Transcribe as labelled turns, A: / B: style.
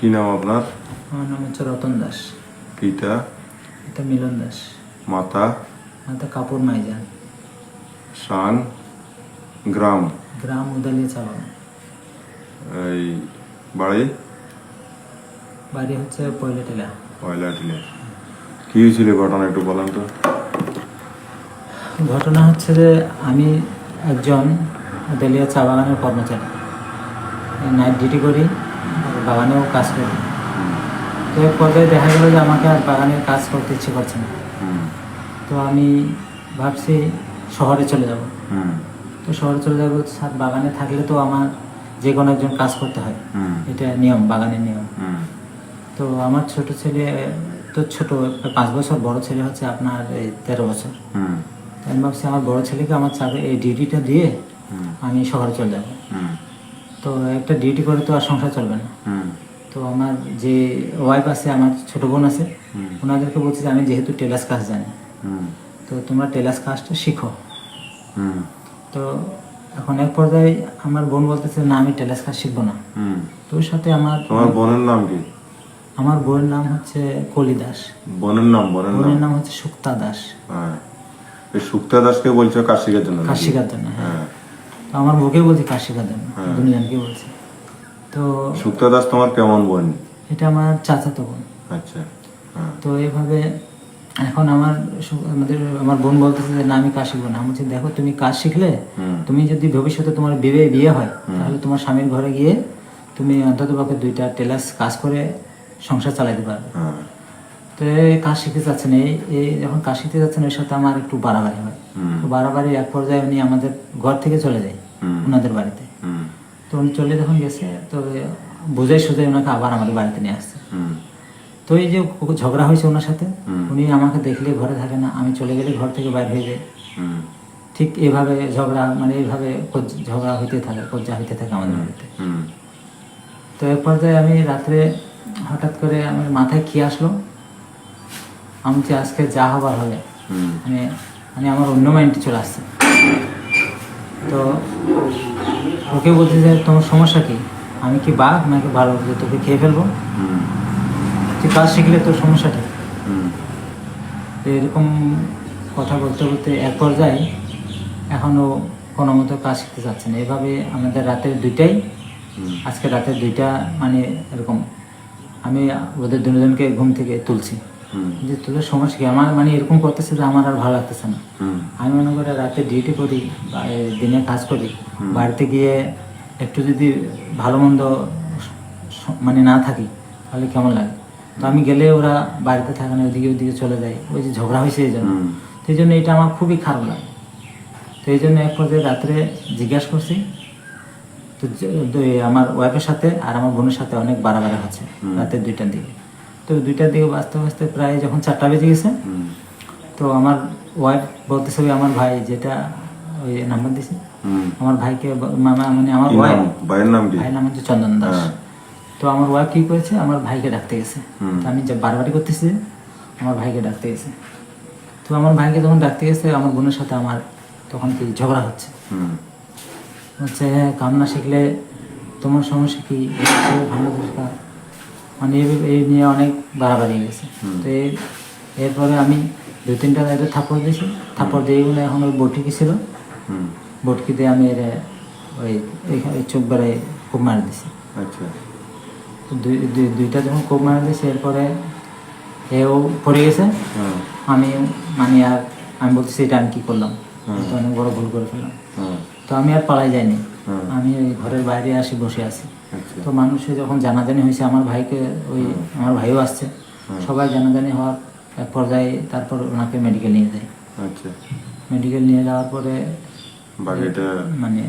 A: কি নাম আপনার?
B: আমার নাম হচ্ছে রতন দাস।
A: পিতা
B: এটা মিলন দাস।
A: মাতা?
B: এটা কাপুর মাইজান।
A: সাং গ্রাম?
B: গ্রাম উদালিয়া চাবান
A: এই বাড়ি?
B: বাড়ি হচ্ছে পয়লাটিলা।
A: পয়লাটিলে। কি হয়েছিল ঘটনা একটু বলেন তো।
B: ঘটনা হচ্ছে যে আমি একজন উদালিয়া চা বাগানের কর্মচারী। নাইট ডিউটি করি। বাগানেও কাজ করি। তো এক পর্যায়ে দেখা গেলো যে আমাকে আর বাগানের কাজ করতে ইচ্ছে করছে না। তো আমি ভাবছি শহরে চলে যাব। তো শহরে চলে যাব বাগানে থাকলে তো আমার যে কোনো একজন কাজ করতে হয়। এটা নিয়ম, বাগানের নিয়ম। তো আমার ছোট ছেলে, তো ছোট, পাঁচ বছর বড় ছেলে হচ্ছে আপনার এই তেরো বছর। আমি ভাবছি আমার বড় ছেলেকে আমার চাকরি এই ডিউটিটা দিয়ে আমি শহরে চলে যাব। তো একটা ডিউটি করে তো আর সংসার চলবে না। তো আমার যে ওয়াইফ আছে আমার ছোট বোন আছে। ওনাদেরকে বলছি যে আমি যেহেতু টেলার্স কাজ জানি তো তোমরা টেলার্স কাজটা শিখো। তো এখন এক পর্যায়ে আমার বোন বলতেছে না আমি টেলার্স কাজ শিখব না।
A: হুম।
B: তো ওর সাথে আমার
A: তোমার বোনের নাম কি?
B: আমার বোনের নাম হচ্ছে কলি দাস।
A: বোনের নাম বোনের নাম
B: বোনের নাম? হচ্ছে সুক্তা দাস।
A: হ্যাঁ। এই সুক্তা দাসকে বলছো কাজ শেখার জন্য
B: কাজ? শেখার জন্য হ্যাঁ।
A: হ্যাঁ।
B: তো আমার বউকে বলছি কাজ শেখার জন্য
A: হ্যাঁ।
B: দুজনকে বলছি। তো
A: সুক্তা দাস তোমার কেমন বোন?
B: এটা আমার চাচাতো বোন।
A: আচ্ছা হ্যাঁ।
B: তো এইভাবে এখন আমার আমাদের আমার বোন বলতেছে যে না আমি কাজ শিখব না। আমি বলছি দেখো তুমি কাজ শিখলে তুমি যদি ভবিষ্যতে তোমার বিয়ে বিয়ে হয় তাহলে তোমার স্বামীর ঘরে গিয়ে তুমি অন্তত পক্ষে দুইটা টেলার্স কাজ করে সংসার চালাতে পারবে।
A: হ্যাঁ।
B: তো এই কাজ শিখতে যাচ্ছেন এই এই যখন কাজ শিখতে যাচ্ছেন এর সাথে আমার একটু বাড়াবাড়ি হয়। তো বাড়াবাড়ি এক পর্যায়ে উনি আমাদের ঘর থেকে চলে যায়। ওনাদের বাড়িতে। তো উনি চলে যখন গেছে তো বুঝাই সুঝাই ওনাকে আবার আমাদের বাড়িতে নিয়ে আসছে। তো এই যে ঝগড়া হয়েছে ওনার সাথে উনি আমাকে দেখলে ঘরে থাকে না আমি চলে গেলে ঘর থেকে বাইরে হয়ে যায় ঠিক এভাবে ঝগড়া মানে এইভাবে ঝগড়া হইতে থাকে কজ্জা হইতে থাকে আমাদের বাড়িতে।
A: হুম।
B: তো এক পর্যায়ে আমি রাত্রে হঠাৎ করে আমার মাথায় কি আসলো? আমি যে আজকে যা হবার হবে মানে মানে আমার অন্য মাইন্ডে চলে আসছে। তো ওকে বলছে যে তোমার সমস্যা কি? আমি কি বাঘ নাকি ভালো? যে তোকে খেয়ে ফেলব? তুই কাজ শিখলে তোর সমস্যা কি তো এরকম কথা বলতে বলতে এক পর্যায়ে এখনও কোনো মতো কাজ শিখতে চাচ্ছে না। এভাবে আমাদের রাতের দুইটাই আজকে রাতের দুইটা মানে এরকম আমি ওদের দুজনকে ঘুম থেকে তুলছি। যে তুলে সমস্যা কি? আমার মানে এরকম করতেছে যে আমার আর ভালো লাগতেছে না। আমি মনে করি রাতে ডিউটি করি দিনে কাজ করি বাড়িতে গিয়ে একটু যদি ভালো মন্দ মানে না থাকি তাহলে কেমন লাগে? তো আমি গেলে ওরা বাড়িতে থাকে না ওইদিকে ওইদিকে চলে যায়। ওই যে ঝগড়া হয়েছে এই জন্য। এই জন্য এটা আমার খুবই খারাপ লাগে। তো এই জন্য এক পর্যায়ে রাত্রে জিজ্ঞাসা করছি। তো আমার ওয়াইফের সাথে আর আমার বোনের সাথে অনেক বাড়াবাড়ি হচ্ছে রাতে দুইটার দিকে। তো দুইটার দিকে বাঁচতে বাঁচতে প্রায় যখন চারটা বেজে গেছে তো আমার ওয়াইফ বলতেছে ওই আমার ভাই যেটা ওই নাম্বার দিছে আমার ভাইকে মামা মানে আমার ওয়াইফ
A: ভাইয়ের নাম কি?
B: ভাইয়ের নাম হচ্ছে চন্দন দাস।
A: হ্যাঁ।
B: তো আমার ওয়াইফ কি করেছে আমার ভাইকে ডাকতে গেছে। তো আমি যে বারবারই করতেছি আমার ভাইকে ডাকতে গেছে। তো আমার ভাইকে যখন ডাকতে গেছে আমার বোনের সাথে আমার তখন কি ঝগড়া হচ্ছে। হচ্ছে হ্যাঁ, কাম না শিখলে তোমার সমস্যা কি? ভালো মানে এই নিয়ে অনেক বাড়াবাড়ি গেছে। তো এই এরপরে আমি দু তিনটা গাড়িতে থাপ্পড় দিয়েছি। থাপ্পড় দিয়ে বলে এখন ওই বটকি ছিল। বটকি দিয়ে আমি এর ওই চোখ বেড়ায় খুব মারি দিছি
A: আচ্ছা।
B: দুই দুই- দুইটা যখন কোপ মারা দিয়েছি এরপরে এও পড়ে গেছে। আমি মানে আর আমি বলতেছি এটা আমি কী করলাম? অনেক বড় ভুল করে ফেললাম। তো আমি আর পালাই যাইনি। আমি এই ঘরের বাইরে আসি বসে আছি।
A: আচ্ছা।
B: তো মানুষে যখন জানাজানি হয়েছে আমার ভাইকে ওই আমার ভাইও আসছে। সবাই জানাজানি হওয়ার এক পর্যায়ে তারপর ওনাকে মেডিকেল নিয়ে যায়।
A: আচ্ছা।
B: মেডিকেল নিয়ে যাওয়ার পরে
A: বাকিটা
B: মানে